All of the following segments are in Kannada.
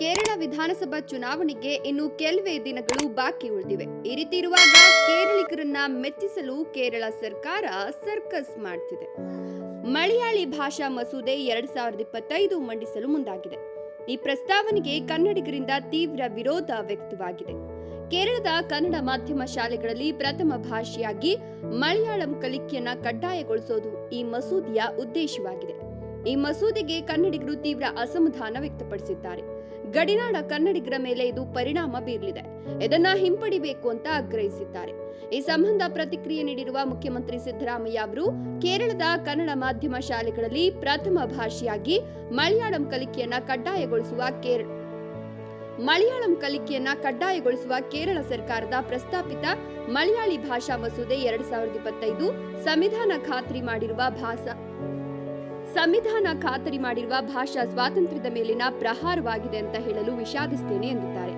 ಕೇರಳ ವಿಧಾನಸಭಾ ಚುನಾವಣೆಗೆ ಇನ್ನು ಕೆಲವೇ ದಿನಗಳು ಬಾಕಿ ಉಳಿದಿವೆ. ಈ ರೀತಿ ಇರುವಾಗ ಕೇರಳಿಗರನ್ನ ಮೆಚ್ಚಿಸಲು ಕೇರಳ ಸರ್ಕಾರ ಸರ್ಕಸ್ ಮಾಡ್ತಿದೆ. ಮಲಯಾಳಿ ಭಾಷಾ ಮಸೂದೆ ಎರಡ್ ಸಾವಿರದ ಇಪ್ಪತ್ತೈದು ಮಂಡಿಸಲು ಮುಂದಾಗಿದೆ. ಈ ಪ್ರಸ್ತಾವನೆಗೆ ಕನ್ನಡಿಗರಿಂದ ತೀವ್ರ ವಿರೋಧ ವ್ಯಕ್ತವಾಗಿದೆ. ಕೇರಳದ ಕನ್ನಡ ಮಾಧ್ಯಮ ಶಾಲೆಗಳಲ್ಲಿ ಪ್ರಥಮ ಭಾಷೆಯಾಗಿ ಮಲಯಾಳಂ ಕಲಿಕೆಯನ್ನ ಕಡ್ಡಾಯಗೊಳಿಸೋದು ಈ ಮಸೂದೆಯ ಉದ್ದೇಶವಾಗಿದೆ. ಈ ಮಸೂದೆಗೆ ಕನ್ನಡಿಗರು ತೀವ್ರ ಅಸಮಾಧಾನ ವ್ಯಕ್ತಪಡಿಸಿದ್ದಾರೆ. ಗಡಿನಾಡ ಕನ್ನಡಿಗರ ಮೇಲೆ ಇದು ಪರಿಣಾಮ ಬೀರಲಿದೆ. ಇದನ್ನ ಹಿಂಪಡಿಬೇಕು ಅಂತ ಆಗ್ರಹಿಸಿದ್ದಾರೆ. ಈ ಸಂಬಂಧ ಪ್ರತಿಕ್ರಿಯೆ ನೀಡಿರುವ ಮುಖ್ಯಮಂತ್ರಿ ಸಿದ್ದರಾಮಯ್ಯ ಅವರು, ಕೇರಳದ ಕನ್ನಡ ಮಾಧ್ಯಮ ಶಾಲೆಗಳಲ್ಲಿ ಪ್ರಥಮ ಭಾಷೆಯಾಗಿ ಮಲಯಾಳಂ ಕಲಿಕೆಯನ್ನ ಕಡ್ಡಾಯಗೊಳಿಸುವ ಕೇರಳ ಮಲಯಾಳಂ ಕಲಿಕೆಯನ್ನ ಕಡ್ಡಾಯಗೊಳಿಸುವ ಕೇರಳ ಸರ್ಕಾರದ ಪ್ರಸ್ತಾಪಿತ ಮಲಯಾಳಿ ಭಾಷಾ ಮಸೂದೆ ಎರಡ್ ಸಾವಿರದ ಇಪ್ಪತ್ತೈದು ಸಂವಿಧಾನ ಖಾತ್ರಿ ಮಾಡಿರುವ ಭಾಷಾ ಸಂವಿಧಾನ ಖಾತರಿ ಮಾಡಿರುವ ಭಾಷಾ ಸ್ವಾತಂತ್ರ್ಯದ ಮೇಲಿನ ಪ್ರಹಾರವಾಗಿದೆ ಅಂತ ಹೇಳಲು ವಿಷಾದಿಸ್ತೇನೆ ಎಂದಿದ್ದಾರೆ.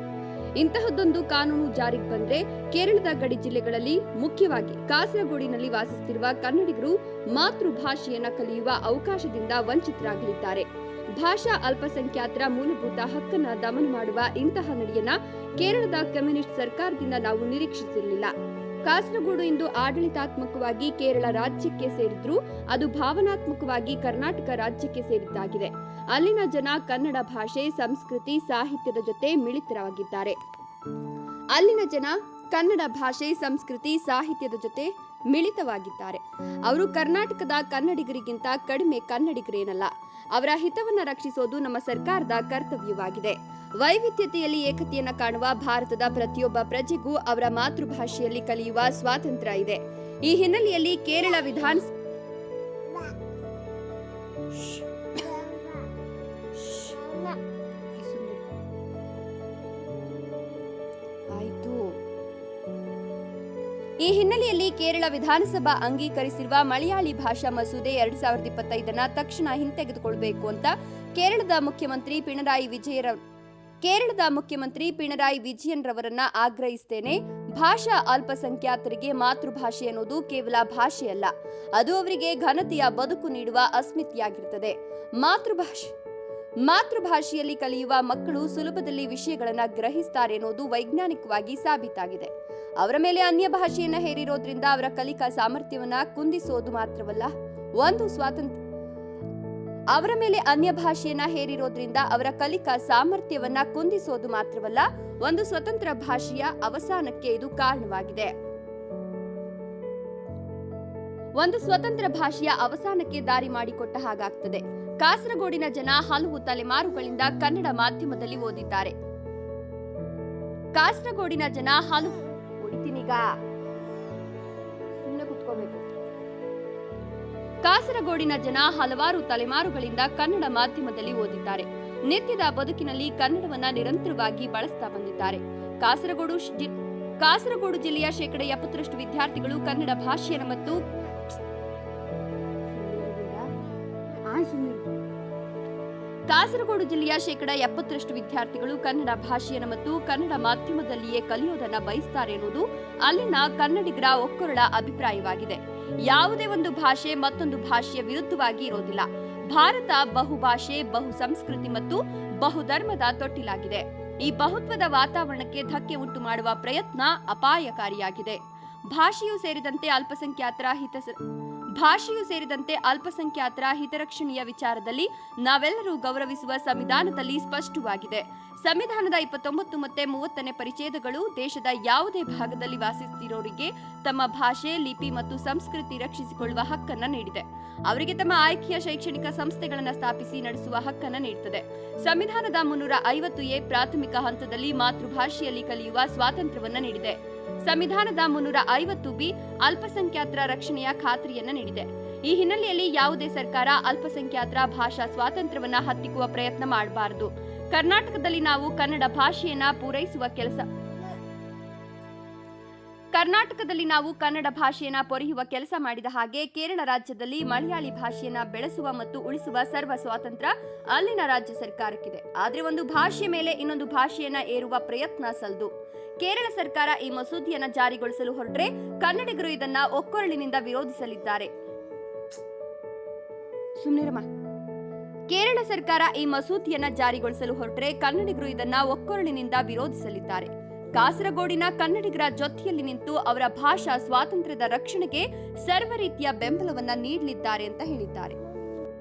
ಇಂತಹದ್ದೊಂದು ಕಾನೂನು ಜಾರಿಗೆ ಬಂದ್ರೆ ಕೇರಳದ ಗಡಿ ಜಿಲ್ಲೆಗಳಲ್ಲಿ ಮುಖ್ಯವಾಗಿ ಕಾಸರಗೋಡಿನಲ್ಲಿ ವಾಸಿಸುತ್ತಿರುವ ಕನ್ನಡಿಗರು ಮಾತೃಭಾಷೆಯನ್ನು ಕಲಿಯುವ ಅವಕಾಶದಿಂದ ವಂಚಿತರಾಗಲಿದ್ದಾರೆ. ಭಾಷಾ ಅಲ್ಪಸಂಖ್ಯಾತರ ಮೂಲಭೂತ ಹಕ್ಕನ್ನ ದಮನ ಮಾಡುವ ಇಂತಹ ನಡೆಯನ್ನ ಕೇರಳದ ಕಮ್ಯುನಿಸ್ಟ್ ಸರ್ಕಾರದಿಂದ ನಾವು ನಿರೀಕ್ಷಿಸಿರಲಿಲ್ಲ. ಕಾಸರಗೋಡು ಇಂದು ಆಡಳಿತಾತ್ಮಕವಾಗಿ ಕೇರಳ ರಾಜ್ಯಕ್ಕೆ ಸೇರಿದ್ರು. ಅದು ಭಾವನಾತ್ಮಕವಾಗಿ ಕರ್ನಾಟಕ ರಾಜ್ಯಕ್ಕೆ ಸೇರಿದ್ದಾಗಿದೆ. ಅಲ್ಲಿನ ಜನ ಕನ್ನಡ ಭಾಷೆ, ಸಂಸ್ಕೃತಿ, ಸಾಹಿತ್ಯದ ಜೊತೆ ಮಿಳಿತರಾಗಿದ್ದಾರೆ. ಅಲ್ಲಿನ ಜನ ಕನ್ನಡ ಭಾಷೆ, ಸಂಸ್ಕೃತಿ, ಸಾಹಿತ್ಯದ ಜೊತೆ ಮಿಳಿತವಾಗಿದ್ದಾರೆ. ಅವರು ಕರ್ನಾಟಕದ ಕನ್ನಡಿಗರಿಗಿಂತ ಕಡಿಮೆ ಕನ್ನಡಿಗರೇನಲ್ಲ. ಅವರ ಹಿತವನ್ನ ರಕ್ಷಿಸೋದು ನಮ್ಮ ಸರ್ಕಾರದ ಕರ್ತವ್ಯವಾಗಿದೆ. ವೈವಿಧ್ಯತೆಯಲ್ಲಿ ಏಕತೆಯನ್ನು ಕಾಣುವ ಭಾರತದ ಪ್ರತಿಯೊಬ್ಬ ಪ್ರಜೆಗೂ ಅವರ ಮಾತೃಭಾಷೆಯಲ್ಲಿ ಕಲಿಯುವ ಸ್ವಾತಂತ್ರ್ಯ ಇದೆ. ಈ ಹಿನ್ನೆಲೆಯಲ್ಲಿ ಕೇರಳ ವಿಧಾನ ಈ ಹಿನ್ನೆಲೆಯಲ್ಲಿ ಕೇರಳ ವಿಧಾನಸಭಾ ಅಂಗೀಕರಿಸಿರುವ ಮಲಯಾಳಿ ಭಾಷಾ ಮಸೂದೆ ಎರಡ್ ಸಾವಿರದ ಇಪ್ಪತ್ತೈದನ್ನ ತಕ್ಷಣ ಹಿಂತೆಗೆದುಕೊಳ್ಬೇಕು ಅಂತ ಕೇರಳದ ಮುಖ್ಯಮಂತ್ರಿ ಪಿಣರಾಯಿ ವಿಜಯರ ಕೇರಳದ ಮುಖ್ಯಮಂತ್ರಿ ಪಿಣರಾಯಿ ವಿಜಯನ್ ರವರನ್ನ ಆಗ್ರಹಿಸ್ತೇನೆ. ಭಾಷಾ ಅಲ್ಪಸಂಖ್ಯಾತರಿಗೆ ಮಾತೃಭಾಷೆ ಅನ್ನೋದು ಕೇವಲ ಭಾಷೆಯಲ್ಲ ಅದು ಅವರಿಗೆ ಘನತೆಯ ಬದುಕು ನೀಡುವ ಅಸ್ಮಿತೆಯಾಗಿರುತ್ತದೆ ಮಾತೃಭಾಷೆ, ಮಾತೃಭಾಷೆಯಲ್ಲಿ ಕಲಿಯುವ ಮಕ್ಕಳು ಸುಲಭದಲ್ಲಿ ವಿಷಯಗಳನ್ನ ಗ್ರಹಿಸ್ತಾರೆ ಅನ್ನೋದು ವೈಜ್ಞಾನಿಕವಾಗಿ ಸಾಬೀತಾಗಿದೆ. ಅವರ ಮೇಲೆ ಅನ್ಯ ಭಾಷೆಯನ್ನ ಹೇರಿರೋದ್ರಿಂದ ಅವರ ಕಲಿಕಾ ಸಾಮರ್ಥ್ಯವನ್ನ ಕುಂದಿಸೋದು ಮಾತ್ರವಲ್ಲ, ಒಂದು ಸ್ವಾತಂತ್ರ್ಯ ಅವರ ಮೇಲೆ ಅನ್ಯ ಭಾಷೆಯನ್ನ ಹೇರಿರೋದ್ರಿಂದ ಅವರ ಕಲಿಕಾ ಸಾಮರ್ಥ್ಯವನ್ನ ಕುಂದಿಸೋದು ಮಾತ್ರವಲ್ಲ, ಒಂದು ಸ್ವತಂತ್ರ ಭಾಷೆಯ ಅವಸಾನಕ್ಕೆ ಇದು ಕಾರಣವಾಗಿದೆ. ಒಂದು ಸ್ವತಂತ್ರ ಭಾಷೆಯ ಅವಸಾನಕ್ಕೆ ದಾರಿ ಮಾಡಿಕೊಟ್ಟ ಹಾಗಾಗ್ತದೆ. ಕಾಸರಗೋಡಿನ ಜನ ಹಲವು ತಲೆಮಾರುಗಳಿಂದ ಕನ್ನಡ ಮಾಧ್ಯಮದಲ್ಲಿ ಓದಿದ್ದಾರೆ. ಕಾಸರಗೋಡಿನ ಜನ ಹಲವು ಕುತ್ಕೋಬೇಕು. ಕಾಸರಗೋಡಿನ ಜನ ಹಲವಾರು ತಲೆಮಾರುಗಳಿಂದ ಕನ್ನಡ ಮಾಧ್ಯಮದಲ್ಲಿ ಓದಿದ್ದಾರೆ. ನಿತ್ಯದ ಬದುಕಿನಲ್ಲಿ ಕನ್ನಡವನ್ನ ನಿರಂತರವಾಗಿ ಬಳಸ್ತಾ ಬಂದಿದ್ದಾರೆ. ಕಾಸರಗೋಡು ಕಾಸರಗೋಡು ಜಿಲ್ಲೆಯ ಶೇಕಡ ಎಪ್ಪತ್ತರಷ್ಟು ವಿದ್ಯಾರ್ಥಿಗಳು ಕನ್ನಡ ಭಾಷೆಯನ್ನು ಮತ್ತು ಕಾಸರಗೋಡು ಜಿಲ್ಲೆಯ ಶೇಕಡ ಎಪ್ಪತ್ತರಷ್ಟು ವಿದ್ಯಾರ್ಥಿಗಳು ಕನ್ನಡ ಭಾಷೆಯನ್ನು ಮತ್ತು ಕನ್ನಡ ಮಾಧ್ಯಮದಲ್ಲಿಯೇ ಕಲಿಯೋದನ್ನ ಬಯಸ್ತಾರೆ ಎನ್ನುವುದು ಅಲ್ಲಿನ ಕನ್ನಡಿಗರ ಒಕ್ಕೊರಳ ಅಭಿಪ್ರಾಯವಾಗಿದೆ. ಯಾವುದೇ ಒಂದು ಭಾಷೆ ಮತ್ತೊಂದು ಭಾಷೆಯ ವಿರುದ್ಧವಾಗಿ ಇರೋದಿಲ್ಲ. ಭಾರತ ಬಹುಭಾಷೆ ಬಹು ಸಂಸ್ಕೃತಿ ಮತ್ತು ಬಹುಧರ್ಮದ ತೊಟ್ಟಿಲಾಗಿದೆ. ಈ ಬಹುತ್ವದ ವಾತಾವರಣಕ್ಕೆ ಧಕ್ಕೆ ಉಂಟು ಮಾಡುವ ಪ್ರಯತ್ನ ಅಪಾಯಕಾರಿಯಾಗಿದೆ. ಭಾಷೆಯೂ ಸೇರಿದಂತೆ ಅಲ್ಪಸಂಖ್ಯಾತರ ಹಿತ ಭಾಷೆಯೂ ಸೇರಿದಂತೆ ಅಲ್ಪಸಂಖ್ಯಾತರ ಹಿತರಕ್ಷಣೆಯ ವಿಚಾರದಲ್ಲಿ ನಾವೆಲ್ಲರೂ ಗೌರವಿಸುವ ಸಂವಿಧಾನದಲ್ಲಿ ಸ್ಪಷ್ಟವಾಗಿದೆ. ಸಂವಿಧಾನದ ಇಪ್ಪತ್ತೊಂಬತ್ತು ಮತ್ತೆ ಮೂವತ್ತನೇ ಪರಿಚ್ಛೇದಗಳು ದೇಶದ ಯಾವುದೇ ಭಾಗದಲ್ಲಿ ವಾಸಿಸುತ್ತಿರೋರಿಗೆ ತಮ್ಮ ಭಾಷೆ, ಲಿಪಿ ಮತ್ತು ಸಂಸ್ಕೃತಿ ರಕ್ಷಿಸಿಕೊಳ್ಳುವ ಹಕ್ಕನ್ನು ನೀಡಿದೆ. ಅವರಿಗೆ ತಮ್ಮ ಆಯ್ಕೆಯ ಶೈಕ್ಷಣಿಕ ಸಂಸ್ಥೆಗಳನ್ನು ಸ್ಥಾಪಿಸಿ ನಡೆಸುವ ಹಕ್ಕನ್ನು ನೀಡುತ್ತದೆ ಸಂವಿಧಾನದ ಮುನ್ನೂರ ಐವತ್ತು ಎ ಪ್ರಾಥಮಿಕ ಹಂತದಲ್ಲಿ ಮಾತೃಭಾಷೆಯಲ್ಲಿ ಕಲಿಯುವ ಸ್ವಾತಂತ್ರ್ಯವನ್ನು ನೀಡಿದೆ. ಸಂವಿಧಾನದ ಮುನ್ನೂರ ಐವತ್ತು ಬಿ ಅಲ್ಪಸಂಖ್ಯಾತರ ರಕ್ಷಣೆಯ ಖಾತ್ರಿಯನ್ನ ನೀಡಿದೆ. ಈ ಹಿನ್ನೆಲೆಯಲ್ಲಿ ಯಾವುದೇ ಸರ್ಕಾರ ಅಲ್ಪಸಂಖ್ಯಾತರ ಭಾಷಾ ಸ್ವಾತಂತ್ರ್ಯವನ್ನ ಹತ್ತಿಕ್ಕುವ ಪ್ರಯತ್ನ ಮಾಡಬಾರದು. ಕರ್ನಾಟಕದಲ್ಲಿ ನಾವು ಕನ್ನಡ ಭಾಷೆಯನ್ನ ಪೂರೈಸುವ ಕೆಲಸ ಕರ್ನಾಟಕದಲ್ಲಿ ನಾವು ಕನ್ನಡ ಭಾಷೆಯನ್ನ ಪೊರೆಯುವ ಕೆಲಸ ಮಾಡಿದ ಹಾಗೆ ಕೇರಳ ರಾಜ್ಯದಲ್ಲಿ ಮಲಯಾಳಿ ಭಾಷೆಯನ್ನ ಬೆಳೆಸುವ ಮತ್ತು ಉಳಿಸುವ ಸರ್ವ ಸ್ವಾತಂತ್ರ್ಯ ಅಲ್ಲಿನ ರಾಜ್ಯ ಸರ್ಕಾರಕ್ಕಿದೆ. ಆದ್ರೆ ಒಂದು ಭಾಷೆಯ ಮೇಲೆ ಇನ್ನೊಂದು ಭಾಷೆಯನ್ನ ಏರುವ ಪ್ರಯತ್ನ ಸಲ್ದು. ಕೇರಳ ಸರ್ಕಾರ ಈ ಮಸೂದೆಯನ್ನ ಜಾರಿಗೊಳಿಸಲು ಹೊರಟ್ರೆ ಕನ್ನಡಿಗರು ಇದನ್ನ ಒಕ್ಕೊರಳಿನಿಂದ ವಿರೋಧಿಸಲಿದ್ದಾರೆ. ಕೇರಳ ಸರ್ಕಾರ ಈ ಮಸೂದೆಯನ್ನ ಜಾರಿಗೊಳಿಸಲು ಹೊರಟರೆ ಕನ್ನಡಿಗರು ಇದನ್ನ ಒಕ್ಕೊರಳಿನಿಂದ ವಿರೋಧಿಸಲಿದ್ದಾರೆ. ಕಾಸರಗೋಡಿನ ಕನ್ನಡಿಗರ ಜೊತೆಯಲ್ಲಿ ನಿಂತು ಅವರ ಭಾಷಾ ಸ್ವಾತಂತ್ರ್ಯದ ರಕ್ಷಣೆಗೆ ಸರ್ವ ರೀತಿಯ ಬೆಂಬಲವನ್ನ ನೀಡಲಿದ್ದಾರೆ ಅಂತ ಹೇಳಿದ್ದಾರೆ.